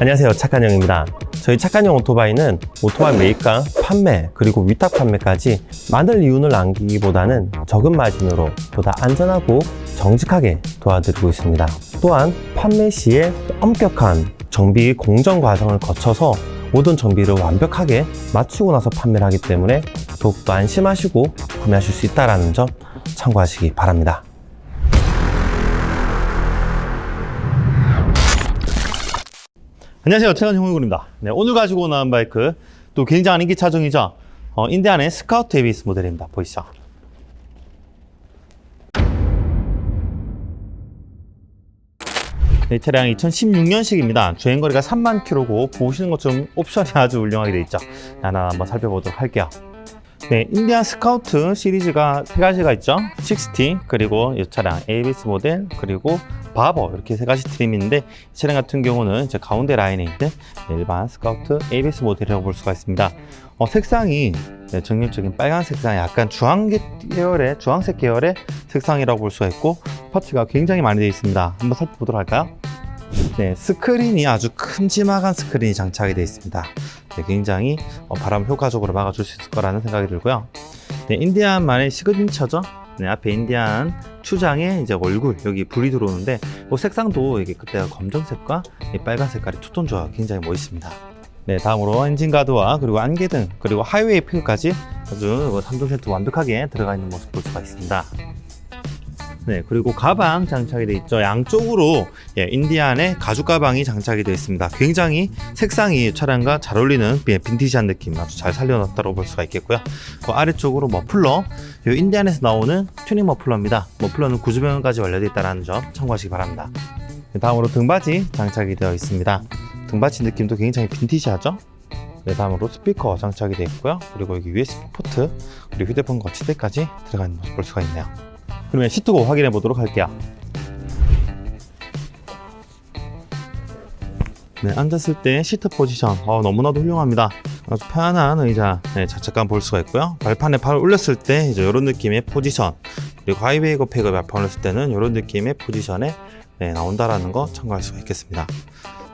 안녕하세요. 착한형입니다. 저희 착한형 오토바이는 오토바이 매입과 판매 그리고 위탁 판매까지 많은 이윤을 남기기보다는 적은 마진으로 보다 안전하고 정직하게 도와드리고 있습니다. 또한 판매 시에 엄격한 정비 공정 과정을 거쳐서 모든 정비를 완벽하게 마치고 나서 판매를 하기 때문에 더욱더 안심하시고 구매하실 수 있다는 점 참고하시기 바랍니다 안녕하세요. 최근 형울군입니다. 네, 오늘 가지고 나온 바이크 또 굉장한 인기 차종이죠. 어, 인디안의 스카우트 ABS 모델입니다. 보이시죠? 네, 이 차량 2016년식입니다. 주행거리가 3만 킬로고 보시는 것처럼 옵션이 아주 훌륭하게 되어 있죠. 하나 한번 살펴보도록 할게요. 네, 인디안 스카우트 시리즈가 세 가지가 있죠. 60 그리고 이 차량 ABS 모델 그리고 바버 이렇게 세 가지 트림이 있는데 이 차량 같은 경우는 이제 가운데 라인에 있는 일반 스카우트 ABS 모델이라고 볼 수가 있습니다. 어, 색상이 네, 정열적인 빨간 색상, 약간 주황 계열의 주황색 계열의 색상이라고 볼 수가 있고 파츠가 굉장히 많이 되어 있습니다. 한번 살펴보도록 할까요? 네, 스크린이 아주 큼지막한 스크린이 장착이 되어 있습니다. 네, 굉장히 어, 바람 효과적으로 막아줄 수 있을 거라는 생각이 들고요. 네, 인디안만의 시그니처죠. 네, 앞에 인디안 추장에 이제 얼굴 여기 불이 들어오는데 뭐 색상도 이게 그때 검정색과 이 빨간 색깔이 투톤 조화 굉장히 멋있습니다. 네, 다음으로 엔진 가드와 그리고 안개 등 그리고 하이웨이 필까지 아주 3종 세트 완벽하게 들어가 있는 모습 볼 수가 있습니다. 네, 그리고 가방 장착이 되어 있죠. 양쪽으로 예, 인디안의 가죽 가방이 장착이 되어 있습니다. 굉장히 색상이 차량과 잘 어울리는 예, 빈티지한 느낌 아주 잘 살려놨다고 볼 수가 있겠고요. 그 아래쪽으로 머플러, 이 인디안에서 나오는 튜닝 머플러입니다. 머플러는 구조변까지 완료되어 있다는 점 참고하시기 바랍니다. 네, 다음으로 등받이 장착이 되어 있습니다. 등받이 느낌도 굉장히 빈티지하죠? 네, 다음으로 스피커 장착이 되어 있고요. 그리고 여기 USB 포트, 그리고 휴대폰 거치대까지 들어가 있는 모습 볼 수가 있네요. 그러면 시트고 확인해 보도록 할게요. 네, 앉았을 때 시트 포지션 어, 너무나도 훌륭합니다. 아주 편안한 의자 네, 자책감 볼 수가 있고요. 발판에 발을 올렸을 때 이제 이런 느낌의 포지션 그리고 하이웨이 거 팩을 발판 올렸을 때는 이런 느낌의 포지션에 네, 나온다라는 거 참고할 수가 있겠습니다.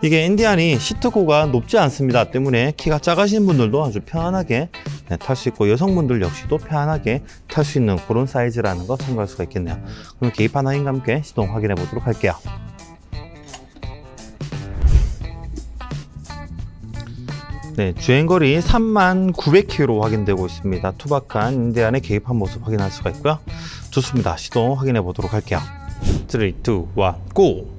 이게 인디안이 시트고가 높지 않습니다. 때문에 키가 작으신 분들도 아주 편안하게 네, 탈 수 있고 여성분들 역시도 편안하게 탈 수 있는 그런 사이즈라는 거 참고할 수가 있겠네요. 그럼 개입한 확인과 함께 시동 확인해 보도록 할게요. 네, 주행거리 39,900km 확인되고 있습니다. 투박한 인디안의 개입한 모습 확인할 수가 있고요. 좋습니다. 시동 확인해 보도록 할게요. 3, 2, 1, 고!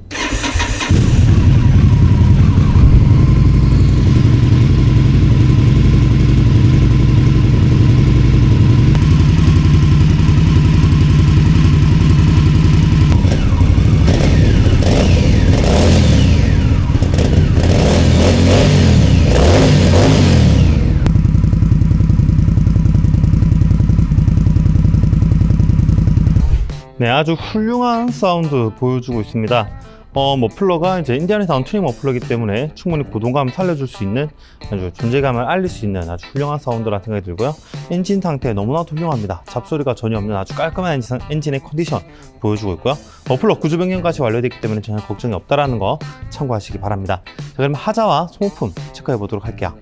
네, 아주 훌륭한 사운드 보여주고 있습니다. 어, 머플러가 이제 인디안에서 나온 튜닝 머플러이기 때문에 충분히 고동감 살려줄 수 있는 아주 존재감을 알릴 수 있는 아주 훌륭한 사운드라는 생각이 들고요. 엔진 상태 너무나도 훌륭합니다. 잡소리가 전혀 없는 아주 깔끔한 엔진, 엔진의 컨디션 보여주고 있고요. 머플러 구조 변경까지 완료되기 때문에 전혀 걱정이 없다라는 거 참고하시기 바랍니다. 자, 그럼 하자와 소모품 체크해 보도록 할게요.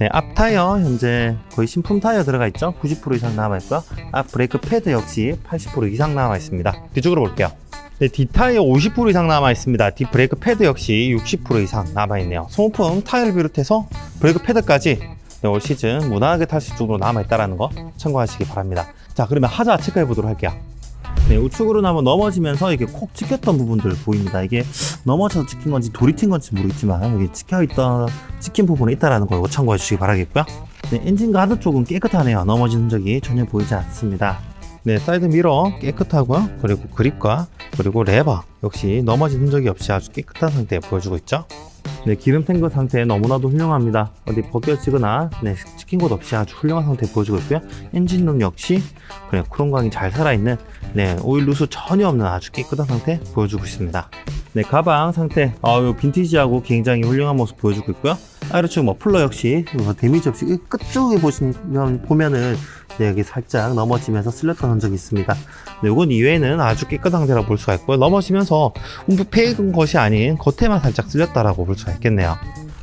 네, 앞 타이어 현재 거의 신품 타이어 들어가 있죠. 90% 이상 남아 있고요. 앞 브레이크 패드 역시 80% 이상 남아 있습니다. 뒤쪽으로 볼게요. 네, 뒷 타이어 50% 이상 남아 있습니다. 뒷 브레이크 패드 역시 60% 이상 남아 있네요. 소모품 타이어를 비롯해서 브레이크 패드까지 네, 올 시즌 무난하게 탈 수 있을 정도로 남아 있다는 거 참고하시기 바랍니다. 자, 그러면 하자 체크해 보도록 할게요. 네, 우측으로 나면 넘어지면서 이게 콕 찍혔던 부분들 보입니다. 이게 넘어져서 찍힌 건지 돌이 튄 건지 모르겠지만 여기 찍혀 있던 찍힌 부분이 있다라는 거 이거 참고해 주시기 바라겠고요. 네, 엔진 가드 쪽은 깨끗하네요. 넘어진 흔적이 전혀 보이지 않습니다. 네, 사이드 미러 깨끗하고요. 그리고 그립과 그리고 레버 역시 넘어진 흔적이 없이 아주 깨끗한 상태 보여주고 있죠. 네, 기름 탱크 상태 너무나도 훌륭합니다. 어디 벗겨지거나 네, 찍힌 곳 없이 아주 훌륭한 상태 보여주고 있고요. 엔진룸 역시 그냥 크롬광이 잘 살아있는 네, 오일 누수 전혀 없는 아주 깨끗한 상태 보여주고 있습니다. 네, 가방 상태 어, 요 빈티지하고 굉장히 훌륭한 모습 보여주고 있고요. 아래쪽 머플러 역시 뭐 데미지 없이 이 끝쪽에 보시면 보면은 네, 여기 살짝 넘어지면서 쓸렸던 흔적이 있습니다. 네, 이건 이외에는 아주 깨끗한 상태라고 볼 수가 있고요. 넘어지면서 움푹 패인 것이 아닌 겉에만 살짝 쓸렸다라고 볼 수가 있겠네요.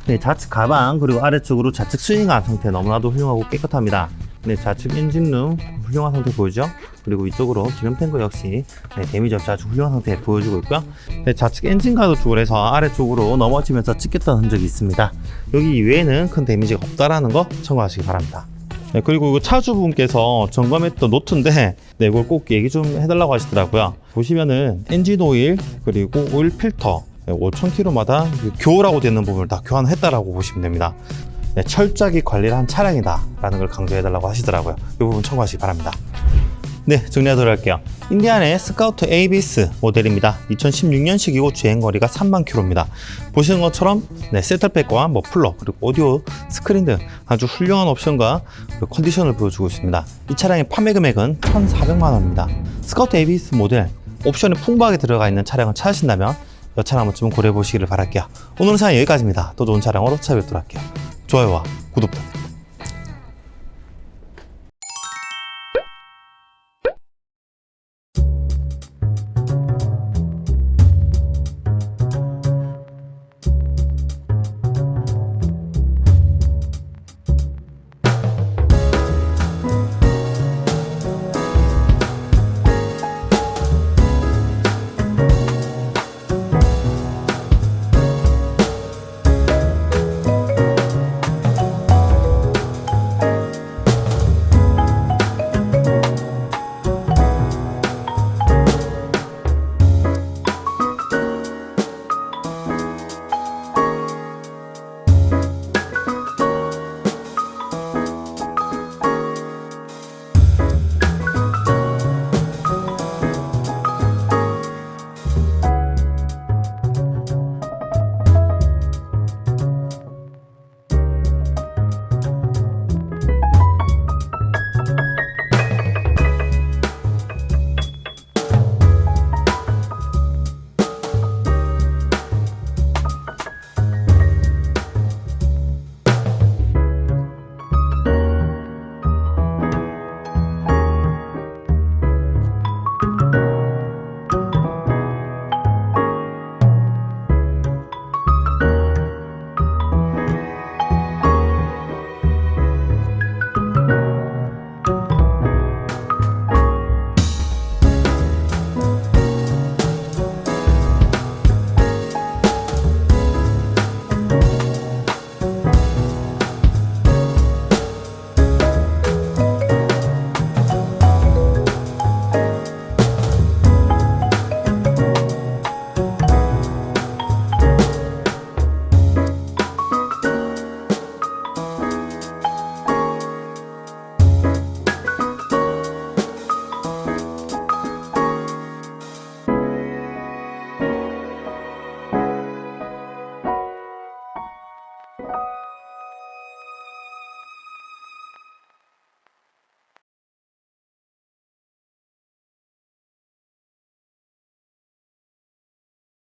네, 좌측 가방 그리고 아래쪽으로 좌측 스윙한 상태 너무나도 훌륭하고 깨끗합니다. 네, 좌측 엔진룸 훌륭한 상태 보이죠? 그리고 이쪽으로 기름 탱크 역시 네, 데미지 없이 아주 훌륭한 상태 보여주고 있고요. 네, 좌측 엔진가드 쪽으로 해서 아래쪽으로 넘어지면서 찍혔던 흔적이 있습니다. 여기 이외에는 큰 데미지가 없다라는 거 참고하시기 바랍니다. 네, 그리고 이거 차주분께서 점검했던 노트인데, 네, 이걸 꼭 얘기 좀 해달라고 하시더라고요. 보시면은 엔진 오일, 그리고 오일 필터, 5,000km마다 교라고 되는 부분을 다 교환했다라고 보시면 됩니다. 네, 철저하게 관리를 한 차량이다라는 걸 강조해달라고 하시더라고요. 이 부분 참고하시기 바랍니다. 네, 정리하도록 할게요. 인디안의 스카우트 ABS 모델입니다. 2016년식이고 주행거리가 3만 킬로입니다. 보시는 것처럼 네, 세터백과 머플러 그리고 오디오 스크린 등 아주 훌륭한 옵션과 그리고 컨디션을 보여주고 있습니다. 이 차량의 판매 금액은 1,400만 원입니다. 스카우트 ABS 모델 옵션이 풍부하게 들어가 있는 차량을 찾으신다면 이 차량 한번 좀 고려해 보시기를 바랄게요. 오늘 사연 여기까지입니다. 또 좋은 차량으로 찾아뵙도록 할게요. 좋아요와 구독 부탁드립니다.